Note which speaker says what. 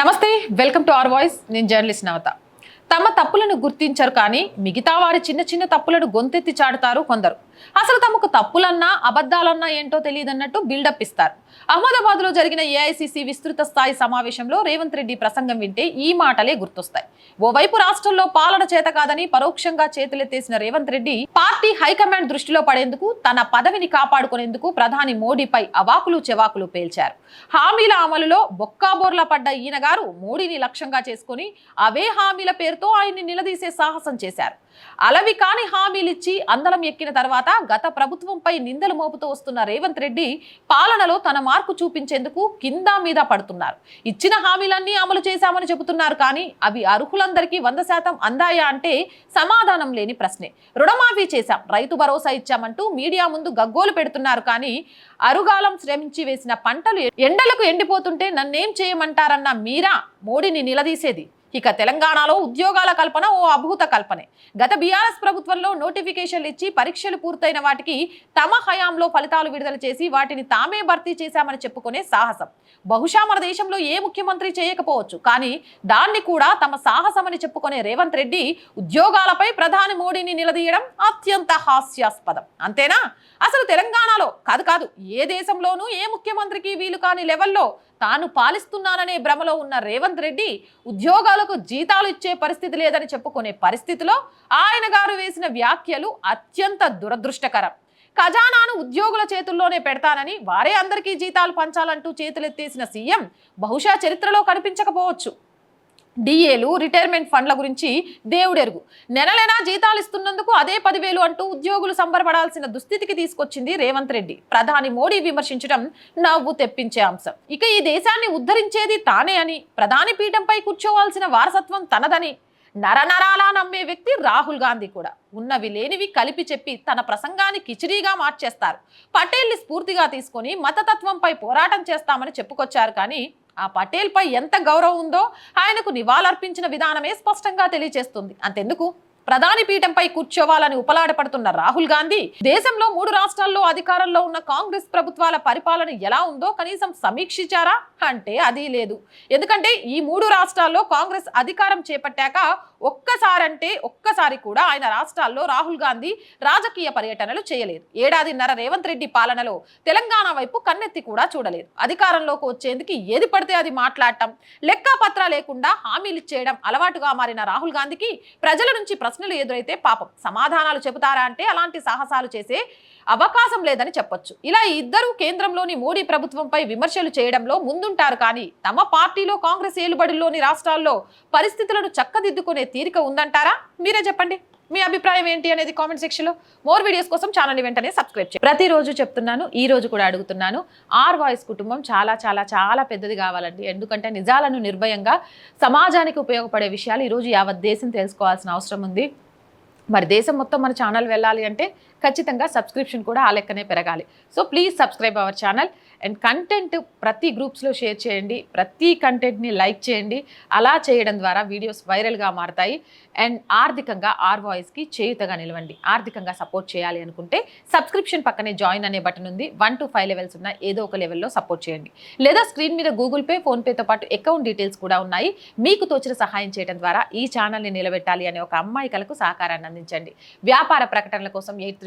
Speaker 1: నమస్తే welcome to R voice. నేను journalist Navata. తమ తప్పులను గుర్తించరు కానీ మిగతా వారి చిన్న చిన్న తప్పులను గొంతెత్తి చాటుతారు కొందరు. అసలు తమకు తప్పులన్నా అబద్ధాలన్నా ఏంటో తెలియదన్నట్టు బిల్డప్ ఇస్తారు. అహ్మదాబాద్లో జరిగిన ఏఐసిసి విస్తృత స్థాయి సమావేశంలో రేవంత్ రెడ్డి ప్రసంగం వింటే ఈ మాటలే గుర్తొస్తాయి. ఓవైపు రాష్ట్రంలో పాలన చేత కాదని పరోక్షంగా చేతులెత్తేసిన Revanth Reddy party high command దృష్టిలో పడేందుకు తన పదవిని కాపాడుకునేందుకు ప్రధాని మోడీపై అవాకులు చెవాకులు పేల్చారు. హామీల అమలులో బొక్కాబోర్ల పడ్డ ఈయన గారు మోడీని లక్ష్యంగా చేసుకుని అవే హామీల పేరుతో ఆయన్ని నిలదీసే సాహసం చేశారు. అలవి కాని హామీలిచ్చి అందలం ఎక్కిన తర్వాత గత ప్రభుత్వంపై నిందలు మోపుతూ వస్తున్న రేవంత్ రెడ్డి పాలనలో తన మార్కు చూపించేందుకు కింద మీద పడుతున్నారు. ఇచ్చిన హామీలన్నీ అమలు చేశామని చెబుతున్నారు కానీ అవి అర్హులందరికీ వంద శాతం అందాయా అంటే సమాధానం లేని ప్రశ్నే. రుణమాఫీ చేశాం రైతు భరోసా ఇచ్చామంటూ మీడియా ముందు గగ్గోలు పెడుతున్నారు కానీ అరుగాలం శ్రమించి వేసిన పంటలు ఎండలకు ఎండిపోతుంటే నన్నేం చేయమంటారన్న మీరా మోడీని నిలదీసేది. ఇక తెలంగాణలో ఉద్యోగాల కల్పన ఓ అభూత కల్పనే. గత బీఆర్ఎస్ ప్రభుత్వంలో నోటిఫికేషన్లు ఇచ్చి పరీక్షలు పూర్తయిన వాటికి తమ హయాంలో ఫలితాలు విడుదల చేసి వాటిని తామే భర్తీ చేశామని చెప్పుకునే సాహసం. బహుశా మన దేశంలో ఏ ముఖ్యమంత్రి చేయకపోవచ్చు కానీ దాన్ని కూడా తమ సాహసమని చెప్పుకునే రేవంత్ రెడ్డి ఉద్యోగాలపై ప్రధాని మోడీని నిలదీయడం అత్యంత హాస్యాస్పదం. అంతేనా? అసలు తెలంగాణలో కాదు కాదు ఏ దేశంలోనూ ఏ ముఖ్యమంత్రికి వీలు కాని లెవెల్లో తాను పాలిస్తున్నాననే భ్రమలో ఉన్న రేవంత్ రెడ్డి ఉద్యోగాలకు జీతాలు ఇచ్చే పరిస్థితి లేదని చెప్పుకునే పరిస్థితిలో ఆయన గారు వేసిన వ్యాఖ్యలు అత్యంత దురదృష్టకరం. ఖజానాను ఉద్యోగుల చేతుల్లోనే పెడతానని వారే అందరికీ జీతాలు పంచాలంటూ చేతులెత్తేసిన సీఎం బహుశా చరిత్రలో కనిపించకపోవచ్చు. డిఏలు రిటైర్మెంట్ ఫండ్ల గురించి దేవుడెరుగు. నెలలైనా జీతాలు ఇస్తున్నందుకు అదే పదివేలు అంటూ ఉద్యోగులు సంబరపడాల్సిన దుస్థితికి తీసుకొచ్చింది రేవంత్ రెడ్డి. ప్రధాని మోడీ విమర్శించడం నవ్వు తెప్పించే అంశం. ఇక ఈ దేశాన్ని ఉద్ధరించేది తానే అని ప్రధాని పీఠంపై కూర్చోవాల్సిన వారసత్వం తనదని. నరనరాలా నమ్మే వ్యక్తి రాహుల్ గాంధీ కూడా. ఉన్నవి లేనివి కలిపి చెప్పి తన ప్రసంగాన్ని కిచిడీగా మార్చేస్తారు. పటేల్ని స్ఫూర్తిగా తీసుకొని మతతత్వంపై పోరాటం చేస్తామని చెప్పుకొచ్చారు కానీ ఆ పటేల్ పై ఎంత గౌరవం ఉందో ఆయనకు నివాళులర్పించిన విధానమే స్పష్టంగా తెలియజేస్తుంది అంతెందుకు? ప్రధాని పీఠంపై కూర్చోవాలని ఉపలాడపడుతున్న రాహుల్ గాంధీ దేశంలో మూడు రాష్ట్రాల్లో అధికారంలో ఉన్న కాంగ్రెస్ ప్రభుత్వాల పరిపాలన ఎలా ఉందో కనీసం సమీక్షించారా? అంటే అది లేదు. ఎందుకంటే ఈ మూడు రాష్ట్రాల్లో కాంగ్రెస్ అధికారం చేపట్టాక ఒక్కసారంటే ఒక్కసారి కూడా ఆయన రాష్ట్రాల్లో రాహుల్ గాంధీ రాజకీయ పర్యటనలు చేయలేదు. ఏడాదిన్నర రేవంత్ రెడ్డి పాలనలో తెలంగాణ వైపు కన్నెత్తి కూడా చూడలేదు. అధికారంలోకి వచ్చేందుకు ఏది పడితే అది మాట్లాడటం లెక్కపత్ర లేకుండా హామీలు ఇచ్చేయడం అలవాటుగా మారిన రాహుల్ గాంధీకి ప్రజల నుంచి ప్రశ్నలు ఎదురైతే పాపం సమాధానాలు చెబుతారా అంటే అలాంటి సాహసాలు చేసే అవకాశం లేదని చెప్పొచ్చు. ఇలా ఇద్దరూ ఇద్దరు కేంద్రంలోని మోడీ ప్రభుత్వంపై విమర్శలు చేయడంలో ముందుంటారు కానీ తమ పార్టీలో కాంగ్రెస్ ఏలుబడుల్లోని రాష్ట్రాల్లో పరిస్థితులను చక్కదిద్దుకునే తీరిక ఉందంటారా? మీరే చెప్పండి. మీ అభిప్రాయం ఏంటి అనేది కామెంట్ సెక్షన్లో మోర్ వీడియోస్ కోసం ఛానల్ వెంటనే సబ్స్క్రైబ్ చేయండి. ప్రతిరోజు చెప్తున్నాను ఈ రోజు కూడా అడుగుతున్నాను ఆర్ వాయిస్ కుటుంబం చాలా చాలా చాలా పెద్దది కావాలండి. ఎందుకంటే నిజాలను నిర్భయంగా సమాజానికి ఉపయోగపడే విషయాలు ఈరోజు యావత్ దేశం తెలుసుకోవాల్సిన అవసరం ఉంది. మరి దేశం మొత్తం మన ఛానల్ వెళ్ళాలి అంటే ఖచ్చితంగా సబ్స్క్రిప్షన్ కూడా ఆ లెక్కనే పెరగాలి. So please subscribe our channel and content ప్రతి గ్రూప్స్లో షేర్ చేయండి. ప్రతి కంటెంట్ని లైక్ చేయండి. అలా చేయడం ద్వారా వీడియోస్ వైరల్గా మారతాయి. అండ్ ఆర్థికంగా ఆర్ వాయిస్కి చేయుతగా నిలవండి. ఆర్థికంగా సపోర్ట్ చేయాలి అనుకుంటే సబ్స్క్రిప్షన్ పక్కనే జాయిన్ అనే బటన్ ఉంది. వన్ టు ఫైవ్ లెవెల్స్ ఉన్న ఏదో ఒక లెవెల్లో సపోర్ట్ చేయండి. లేదా స్క్రీన్ మీద గూగుల్ పే ఫోన్పేతో పాటు అకౌంట్ డీటెయిల్స్ కూడా ఉన్నాయి. మీకు తోచిన సహాయం చేయడం ద్వారా ఈ ఛానల్ని నిలబెట్టాలి అనే ఒక అమ్మాయి కలకు సహకారాన్ని అందించండి. వ్యాపార ప్రకటనల కోసం eight